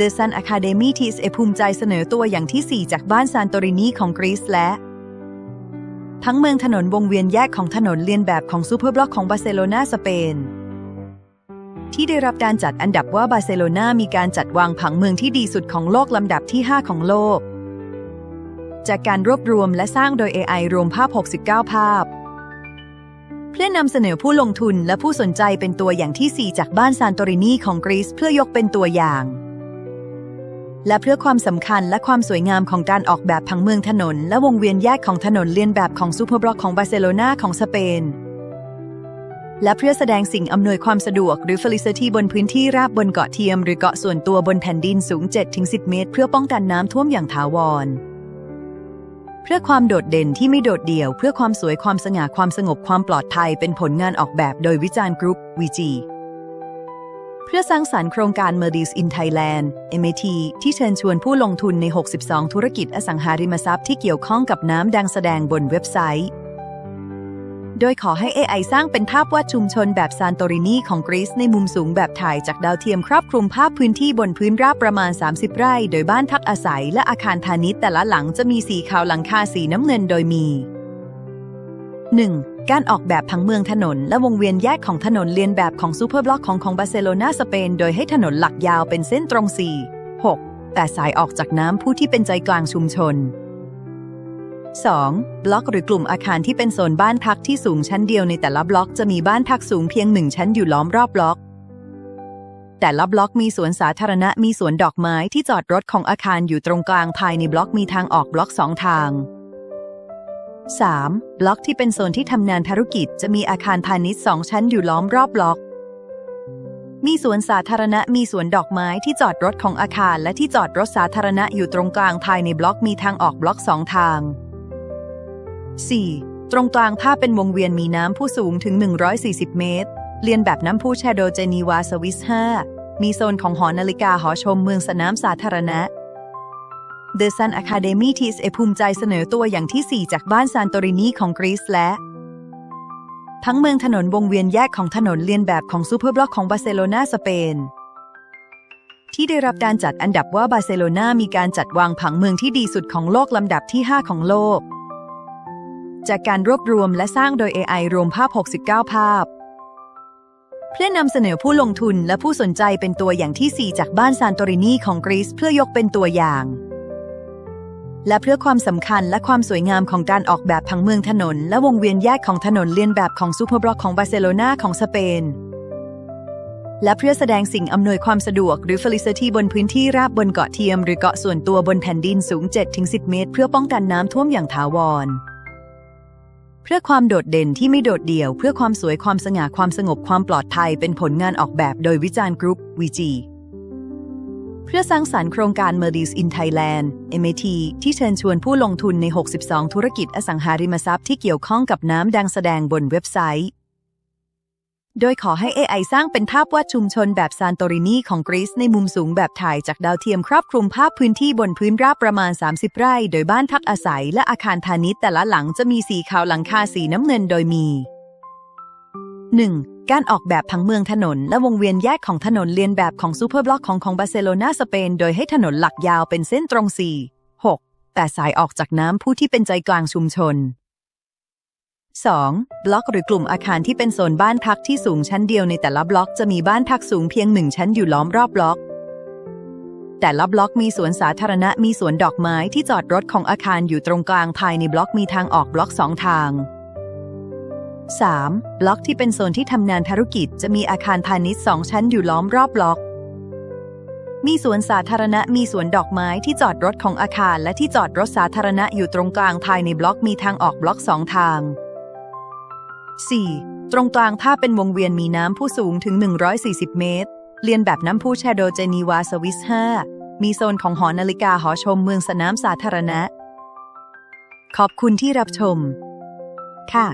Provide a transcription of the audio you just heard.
The Sun Academy TSA ภูมิใจเสนอตัวอย่างที่ 4 จากบ้านซานโตรินีของกรีซและ ทั้งเมืองถนนวงเวียนแยกของถนนเลียนแบบของซูเปอร์บล็อกของบาร์เซโลนาสเปน ที่ได้รับการจัดอันดับว่าบาร์เซโลนามีการจัดวางผังเมืองที่ดีสุดของโลกลำดับที่ 5 ของโลก จากการรวบรวมและสร้างโดย AI รวมภาพ 69 ภาพเพื่อนำเสนอผู้ลงทุนและผู้สนใจเป็นตัวอย่างที่ 4 จากบ้านซานโตรินีของกรีซเพื่อยกเป็นตัวอย่าง และเพื่อความสำคัญและความสวยงามของการออกแบบผังเมืองถนน และวงเวียนแยกของถนนเลียนแบบของซูเปอร์บล็อกของบาร์เซโลนาของสเปน และเพื่อแสดงสิ่งอำนวยความสะดวกหรือ Felicity บนพื้นที่ราบบนเกาะเทียม หรือเกาะส่วนตัวบนแผ่นดินสูง 7-10 เมตร เพื่อป้องกันน้ำท่วมอย่างถาวร เพื่อความโดดเด่นที่ไม่โดดเดี่ยว เพื่อความสวยความสง่าความสงบความปลอดภัยเป็นผลงานออกแบบโดยวิจารณ์กรุ๊ป VG เพื่อสร้างสารรค์โครงการ m e r d i s in Thailand MAT ที่เชิญชวนผู้ลงทุนใน 62 ธุรกิจอสังหาริมทรัพย์ที่เกี่ยวข้องกับน้ำดังแสดงบนเว็บไซต์ โดยขอให้ AI สร้างเป็นภาพวาดชุมชนแบบซานโตรินีของกรีซในมุมสูงแบบถ่ายจากดาวเทียมครอบคลุมภาพพื้นที่บนพื้นราบประมาณ 30 ไร่ โดยบ้านพักอาศัยและอาคารพาณิชย์แต่ละหลังจะมีสีขาวหลังคาสีน้ำเงินโดยมี 1. การออกแบบผังเมืองถนน และวงเวียนแยกของถนนเลียนแบบของซูเปอร์บล็อกของของบาร์เซโลนาสเปน โดยให้ถนนหลักยาวเป็นเส้นตรง 4 6 แต่สายออกจากน้ำผู้ที่เป็นใจกลางชุมชน 2. บล็อกหรือกลุ่มอาคารที่เป็นโซนบ้านพักที่สูงชั้นเดียวในแต่ละบล็อกจะมีบ้านพักสูงเพียงหนึ่งชั้นอยู่ล้อมรอบบล็อก แต่ละบล็อกมีสวนสาธารณะมีสวนดอกไม้ที่จอดรถของอาคารอยู่ตรงกลางภายในบล็อกมีทางออกบล็อกสองทาง 3. บล็อกที่เป็นโซนที่ทำงานธุรกิจ จะมีอาคารพาณิชย์สองชั้นอยู่ล้อมรอบบล็อก มีสวนสาธารณะ มีสวนดอกไม้ที่จอดรถของอาคาร และที่จอดรถสาธารณะอยู่ตรงกลางภายในบล็อกมีทางออกบล็อกสองทาง 4. ตรงกลางภาพเป็นวงเวียนมีน้ำผู้สูงถึง 140 เมตร เรียนแบบน้ำพุแชโดเจนีวาสวิส 5 มีโซนของหอนาฬิกาหอชมเมืองสนามสาธารณะ The Sun Academy TSA ภูมิใจเสนอตัวอย่างที่ 4 จากบ้านซานโตรินีของกรีซและ ทั้งเมืองถนนวงเวียนแยกของถนนเลียนแบบของซูเปอร์บล็อกของบาร์เซโลนาสเปน ที่ได้รับการจัดอันดับว่าบาร์เซโลนามีการจัดวางผังเมืองที่ดีสุดของโลกลำดับที่ 5 ของโลก จากการรวบรวมและสร้างโดย AI รวมภาพ 69 ภาพ เพื่อนำเสนอผู้ลงทุนและผู้สนใจเป็นตัวอย่างที่ 4 จากบ้านซานโตรินีของกรีซเพื่อยกเป็นตัวอย่าง และเพื่อความสำคัญและความสวยงามของการออกแบบผังเมืองถนน และวงเวียนแยกของถนนเลียนแบบของซูเปอร์บล็อกของบาร์เซโลนาของสเปน และเพื่อแสดงสิ่งอำนวยความสะดวกหรือ Felicity บนพื้นที่ราบบนเกาะเทียม หรือเกาะส่วนตัวบนแผ่นดินสูง 7-10 เมตร เพื่อป้องกันน้ำท่วมอย่างถาวร เพื่อความโดดเด่นที่ไม่โดดเดี่ยว เพื่อความสวยความสง่าความสงบความปลอดภัยเป็นผลงานออกแบบโดยวิจารณ์กรุ๊ป VG พื่อสร้างสารรค์โครงการ m e r d i s in Thailand MAT ที่เชิญชวนผู้ลงทุนใน 62 ธุรกิจอสังหาริมทรัพย์ที่เกี่ยวข้องกับน้ำดังแสดงบนเว็บไซต์ โดยขอให้ AI สร้างเป็นภาพวาดชุมชนแบบซานโตรินีของกรีซในมุมสูงแบบถ่ายจากดาวเทียมครอบคลุมภาพพื้นที่บนพื้นราบประมาณ 30 ไร่ โดยบ้านพักอาศัยและอาคารพาณิชย์แต่ละหลังจะมีสีขาวหลังคาสีน้ำเงินโดยมี 1. การออกแบบผังเมืองถนนและวงเวียนแยกของถนนเลียนแบบของซูเปอร์บล็อกของของบาร์เซโลนาสเปน โดยให้ถนนหลักยาวเป็นเส้นตรง 4 6 แต่สายออกจากน้ำผู้ที่เป็นใจกลางชุมชน 2. บล็อกหรือกลุ่มอาคารที่เป็นโซนบ้านพักที่สูงชั้นเดียวในแต่ละบล็อกจะมีบ้านพักสูงเพียงหนึ่งชั้นอยู่ล้อมรอบบล็อก แต่ละบล็อกมีสวนสาธารณะมีสวนดอกไม้ที่จอดรถของอาคารอยู่ตรงกลางภายในบล็อกมีทางออกบล็อกสองทาง 3. บล็อกที่เป็นโซนที่ทำงานธุรกิจจะมีอาคารพาณิชย์สองชั้นอยู่ล้อมรอบบล็อก มีสวนสาธารณะ มีสวนดอกไม้ที่จอดรถของอาคาร และที่จอดรถสาธารณะอยู่ตรงกลางภายในบล็อกมีทางออกบล็อกสองทาง 4. ตรงกลางภาเป็นวงเวียนมีน้ำผู้สูงถึง 140 เมตร เรียนแบบน้ำพุแชโดเจนีวาสวิส 5 มีโซนของหอนาฬิกาหอชมเมืองสนามสาธารณะ ขอบคุณที่รับชม ค่ะ